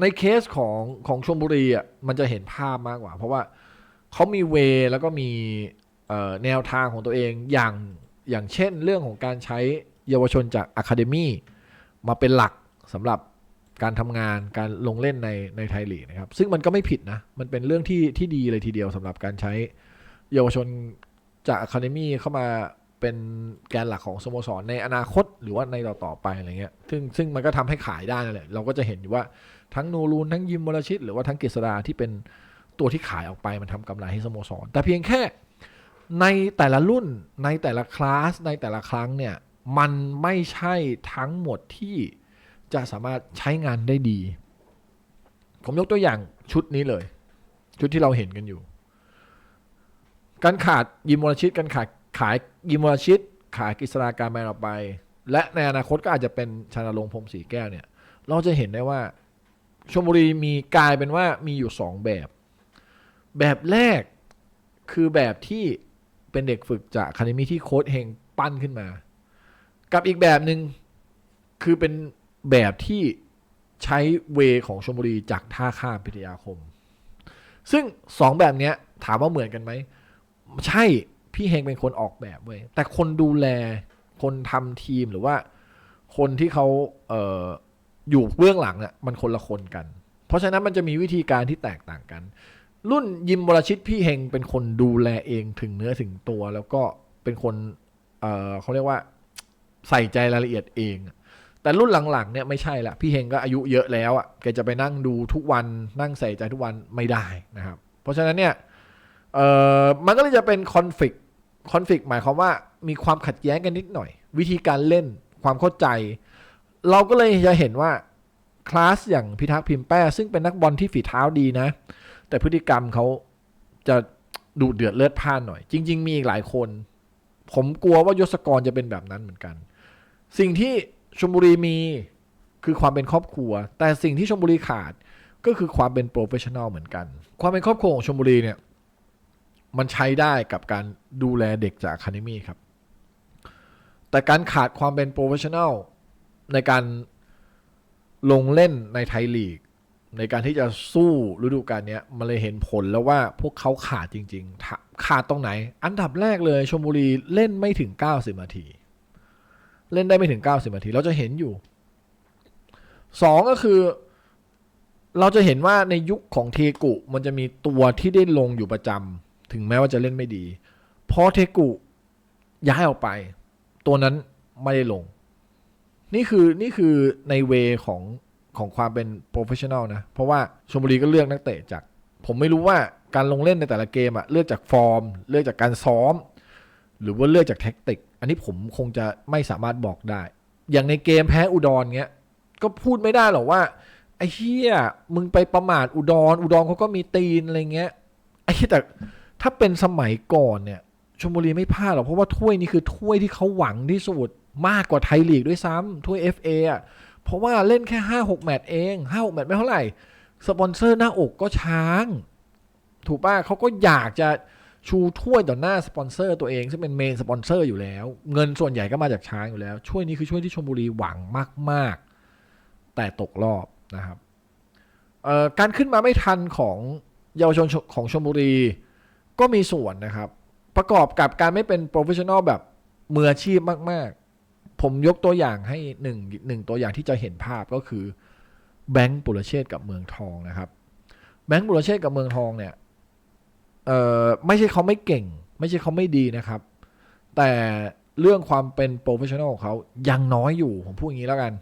ในเคสของของชมบุรีอะมันจะเห็นภาพมากกว่า เพราะว่าเขามีเวแล้วก็มีแนวทางของตัวเองอย่างอย่างเช่นเรื่องของการใช้เยาวชนจากอะคาเดมีมาเป็นหลักสำหรับการทำงานการลงเล่นในในไทยลีกนะครับ ซึ่งมันก็ไม่ผิดนะ มันเป็นเรื่องที่ที่ดีเลยทีเดียวสำหรับการใช้เยาวชนจากอะคาเดมีเข้ามาเป็นแกนหลักของสโมสรในอนาคตหรือว่าในต่อต่อๆไปอะไรเงี้ย ซึ่งซึ่งมันก็ทำให้ขายได้นั่นแหละเราก็จะเห็นอยู่ว่า ทั้งนูรูนทั้งยิมวรชิต หรือว่าทั้งกฤษดาที่เป็นตัวที่ขายออกไปมันทำกำไรให้สโมสร แต่เพียงแค่ในแต่ละรุ่นในแต่ละคลาสในแต่ละครั้งเนี่ยมันไม่ใช่ทั้งหมดที่จะสามารถใช้งานได้ดี ผมยกตัวอย่างชุดนี้เลย ชุดที่เราเห็นกันอยู่ การขาดยิมวรชิตการขาดขายยิมวรชิต ขายกฤษฎาการแมนออกไป และในอนาคตก็อาจจะเป็นชานาลงพรมสีแก้วเนี่ย เราจะเห็นได้ว่า ชมบุรีมีกลายเป็นว่ามีอยู่สองแบบ แบบแรกคือแบบที่เป็นเด็กฝึกจากคาเดมีที่โค้ชเฮงปั้นขึ้นมา กับอีกแบบหนึ่งคือเป็นแบบที่ใช้เวของชมบุรีจากท่าข้ามพิทยาคม ซึ่งสองแบบเนี้ยถามว่าเหมือนกันไหม ใช่พี่เฮงเป็นคนออกแบบเว้ยแต่คนดูแลคนทำทีมหรือว่า คนที่เขาเอยู่เบื้องหลังเนี่ยมันคนละคนกัน เพราะฉะนั้นมันจะมีวิธีการที่แตกต่างกัน รุ่นยิมวรชิตพี่เฮงเป็นคนดูแลเองถึงเนื้อถึงตัวแล้วก็เป็นคนเอ่อเขาเรียกว่าใส่ใจรายละเอียดเอง แต่รุ่นหลังๆเนี่ยไม่ใช่ละพี่เฮงก็อายุเยอะแล้วอะแกจะไปนั่งดูทุกวันนั่งใส่ใจทุกวันไม่ได้นะครับ เพราะฉะนั้นเนี่ยเอ่อมันก็เลยจะเป็นคอนฟ lict คอนฟ lict หมายความว่ามีความขัดแย้งกันนิดหน่อย วิธีการเล่นความเข้าใจ เราก็เลยจะเห็นว่าคลาสอย่างพิทักษ์พิมแป้ ซึ่งเป็นนักบอลที่ฝีเท้าดีนะ แต่พฤติกรรมเขาจะดูเดือดเลือดพล่านหน่อย จริง ๆ มีอีกหลายคน ผมกลัวว่ายศกรจะเป็นแบบนั้นเหมือนกัน สิ่งที่ชมบุรีมีคือความเป็นครอบครัว แต่สิ่งที่ชมบุรีขาดก็คือความเป็นโปรเฟชชั่นอลเหมือนกัน ความเป็นครอบครัวของชมบุรีเนี่ย มันใช้ได้กับการดูแลเด็กจากคาเดมี่ครับ แต่การขาดความเป็นโปรเฟชชั่นอล ในการลงเล่นในไทยลีก ในการที่จะสู้ฤดูกาลนี้มันเลยเห็นผลแล้วว่าพวกเขาขาดจริง ๆ ขาดตรงไหน อันดับแรกเลยชมบุรีเล่นไม่ถึง 90 นาที เล่นได้ไม่ถึง 90 นาที เราจะเห็นอยู่สองก็คือ เราจะเห็นว่าในยุคของเทกุมันจะมีตัวที่ได้ลงอยู่ประจำถึงแม้ว่าจะเล่นไม่ดีพอเทกุย้ายออกไป ตัวนั้นไม่ได้ลง นี่คือนี่คือในเวของของความเป็นโปรเฟชชั่นอลนะ เพราะว่าชมบุรีก็เลือกนักเตะจาก ผมไม่รู้ว่าการลงเล่นในแต่ละเกมอะเลือกจากฟอร์ม เลือกจากการซ้อม หรือว่าเลือกจากแท็กติก อันนี้ผมคงจะไม่สามารถบอกได้ อย่างในเกมแพ้อุดรเงี้ย ก็พูดไม่ได้หรอกว่าไอ้เหี้ยมึงไปประมาทอุดร อุดรเขาก็มีตีนอะไรเงี้ย ไอ้เหี้ยแต่ถ้าเป็นสมัยก่อนเนี่ยชมบุรีไม่พลาดหรอกเพราะว่าถ้วยนี้คือถ้วยที่เขาหวังที่สุด มากกว่าไทยลีกด้วยซ้ำถ้วย FA อะเพราะว่าเล่นแค่ห้าหกแมตช์เองห้าหกแมตช์ไม่เท่าไหร่ สปอนเซอร์หน้าอกก็ช้าง ถูกป่ะเขาก็อยากจะชูถ้วยต่อหน้าสปอนเซอร์ตัวเองซึ่งเป็นเมนสปอนเซอร์อยู่แล้ว เงินส่วนใหญ่ก็มาจากช้างอยู่แล้ว ช่วยนี้คือช่วยที่ชมบุรีหวังมาก ๆ แต่ตกรอบนะครับการขึ้นมาไม่ทันของเยาวชนของชมบุรีก็มีส่วนนะครับ ประกอบกับการไม่เป็นโปรเฟชชั่นอลแบบมืออาชีพมาก ผมยกตัวอย่างให้หนึ่งหนึ่งตัวอย่างที่จะเห็นภาพก็คือแบงก์ปุรเชษกับเมืองทองนะครับ แบงก์ปุรเชษกับเมืองทองเนี่ยเออไม่ใช่เขาไม่เก่ง ไม่ใช่เขาไม่ดีนะครับ แต่เรื่องความเป็นโปรเฟชชั่นอลของเขายังน้อยอยู่ ผมพูดอย่างนี้แล้วกัน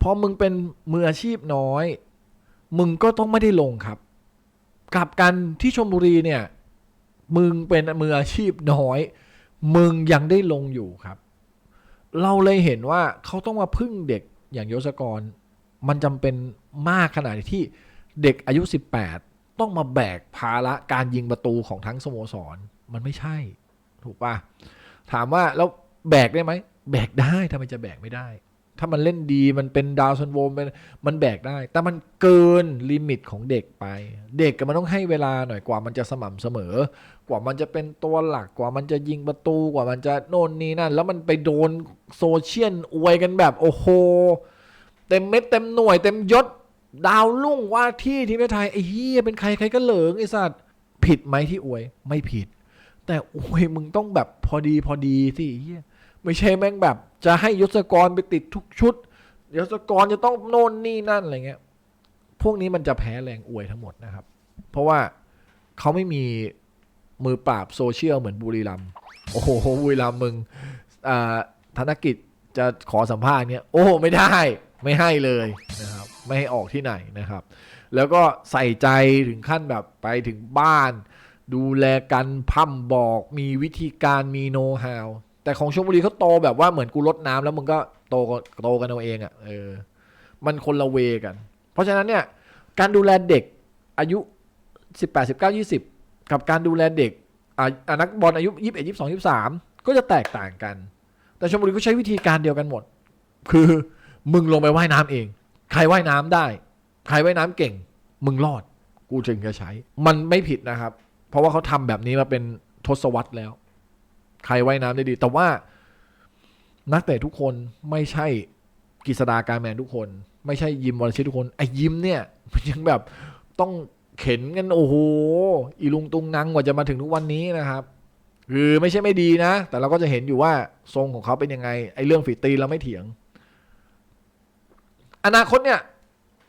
พอมึงเป็นมืออาชีพน้อย มึงก็ต้องไม่ได้ลงครับ กลับกันที่ชมบุรีเนี่ย มึงเป็นมืออาชีพน้อย มึงยังได้ลงอยู่ครับ เราเลยเห็นว่าเขาต้องมาพึ่งเด็กอย่างยศกร มันจำเป็นมากขนาดที่เด็กอายุ 18 ต้องมาแบกภาระการยิงประตูของทั้งสโมสร มันไม่ใช่ ถูกปะถามว่าแล้วแบกได้ไหม แบกได้ทำไมจะแบกไม่ได้ ถ้ามันเล่นดีมันเป็นดาวซันโวมเป็นมันแบกได้ แต่มันเกินลิมิตของเด็กไป เด็กก็มันต้องให้เวลาหน่อยกว่ามันจะสม่ำเสมอ กว่ามันจะเป็นตัวหลักกว่ามันจะยิงประตูกว่ามันจะโน่นนี่นั่น แล้วมันไปโดนโซเชียลอวยกันแบบโอ้โหเต็มเม็ดเต็มหน่วยเต็มยศดาวรุ่งว่าที่ทีมไทยไอ้เหี้ยเป็นใครใครก็เหลิงไอ้สัตว์ผิดไหมที่อวยไม่ผิด แต่อวยมึงต้องแบบพอดีพอดีสิเหี้ย ไม่ใช่แม่งแบบ จะให้ยศกรไปติดทุกชุดยศกรจะต้องโน่นนี่นั่นอะไรเงี้ย พวกนี้มันจะแพ้แรงอวยทั้งหมดนะครับ เพราะว่าเขาไม่มีมือปราบโซเชียลเหมือนบุรีรัมโอ้โหบุรีรัมมึงธนกิจจะขอสัมภาษณ์เนี้ยโอ้ไม่ได้ไม่ให้เลยนะครับ ไม่ให้ออกที่ไหนนะครับ แล้วก็ใส่ใจถึงขั้นแบบไปถึงบ้าน ดูแลกันพั่มบอกมีวิธีการมีโน้ตฮาว แต่ของชลบุรีเขาโตแบบว่าเหมือนกูลดน้ำแล้วมึงก็โตโตกันเอาเองอะ่ะเออ มันคนละเวกัน เพราะฉะนั้นเนี่ยการดูแลเด็กอายุ 18 19 20 กับการดูแลเด็กอ่านักบอลอายุ 21 22 23 ก็จะแตกต่างกัน แต่ชลบุรีก็ใช้วิธีการเดียวกันหมด คือมึงลงไปว่ายน้ำเอง ใครว่ายน้ำได้ ใครว่ายน้ำเก่ง มึงรอด กูจึงจะใช้ มันไม่ผิดนะครับ เพราะว่าเขาทำแบบนี้มาเป็นทศวรรษแล้ว ใครว่ายน้ำได้ดี แต่ว่านักเตะทุกคนไม่ใช่กฤษดาการแมนทุกคน ไม่ใช่ยิมวอลชิตทุกคนไอ้ยิมเนี่ยมันยังแบบต้องเข็นกันโอ้โหอีลุงตุงนังกว่าจะมาถึงทุกวันนี้นะครับคือไม่ใช่ไม่ดีนะ แต่เราก็จะเห็นอยู่ว่าทรงของเขาเป็นยังไงไอ้เรื่องฝีตีเราไม่เถียง อนาคตเนี่ย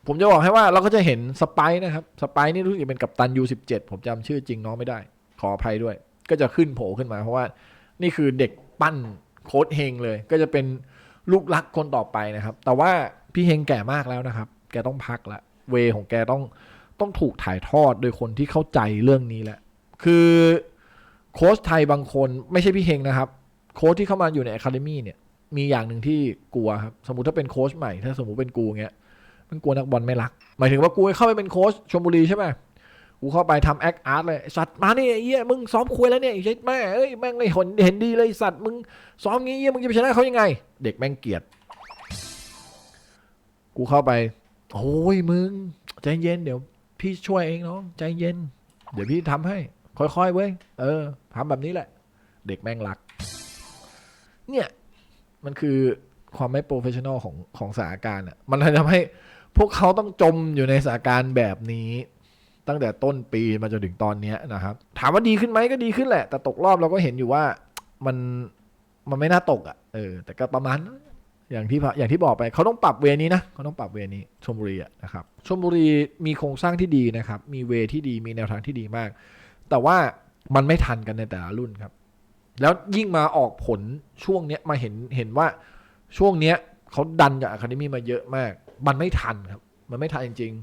ผมจะบอกให้ว่าเราก็จะเห็นสไปซ์นะครับสไปซ์นี่รู้สึกเป็นกัปตันยูสิบเจ็ดผมจำชื่อจริงน้องไม่ได้ ขออภัยด้วย ก็จะขึ้นโผล่ขึ้นมาเพราะว่า นี่คือเด็กปั้นโค้ดเฮงเลย ก็จะเป็นลูกรักคนต่อไปนะครับ แต่ว่าพี่เฮงแก่มากแล้วนะครับ แกต้องพักละ เวของแกต้องต้องถูกถ่ายทอดโดยคนที่เข้าใจเรื่องนี้แหละ คือโค้ชไทยบางคนไม่ใช่พี่เฮงนะครับ โค้ชที่เข้ามาอยู่ในอะคาเดมี่เนี่ย มีอย่างหนึ่งที่กลัวครับ สมมติถ้าเป็นโค้ชใหม่ ถ้าสมมติเป็นกูเงี้ย มันกลัวนักบอลไม่รัก หมายถึงว่ากูเข้าไปเป็นโค้ชชลบุรีใช่ไหม กูเข้าไปทำแอคอาร์ตเลยสัตว์มาเนี่ยไอ้เหี้ยมึงซ้อมคุยแล้วเนี่ยไอ้เหี้ยแม่เอ้ยแม่งไม่เห็นเห็นดีเลยสัตว์มึงซ้อมงี้เหี้ยมึงจะไปชนะเขายังไง เด็กแม่งเกลียด กูเข้าไป โอ้ยมึง ใจเย็นเดี๋ยว พี่ช่วยเองน้องใจเย็น เดี๋ยวพี่ทำให้ ค่อยๆเว้ยเออทำแบบนี้แหละ เด็กแม่งรัก เนี่ยมันคือความไม่โปรเฟชชั่นอลของของสถานการณ์อะมันเลยทำให้พวกเขาต้องจมอยู่ในสถานการณ์แบบนี้ ตั้งแต่ต้นปีมาจนถึงตอนนี้นะครับถามว่าดีขึ้นไหมก็ดีขึ้นแหละ แต่ตกรอบเราก็เห็นอยู่ว่ามันมันไม่น่าตกอะเออ แต่ก็ประมาณนั้นอย่างที่อย่างที่บอกไปเขาต้องปรับเวนี้นะเขาต้องปรับเวนี้ชมบุรีะนะครับชมบุรีมีโครงสร้างที่ดีนะครับ มีเวที่ดีมีแนวทางที่ดีมาก แต่ว่ามันไม่ทันกันในแต่ละรุ่นครับ แล้วยิ่งมาออกผลช่วงเนี้ยมาเห็นเห็นว่าช่วงเนี้ยเขาดันจากอะคาเดมี่มาเยอะมาก มันไม่ทันครับ มันไม่ทันจริง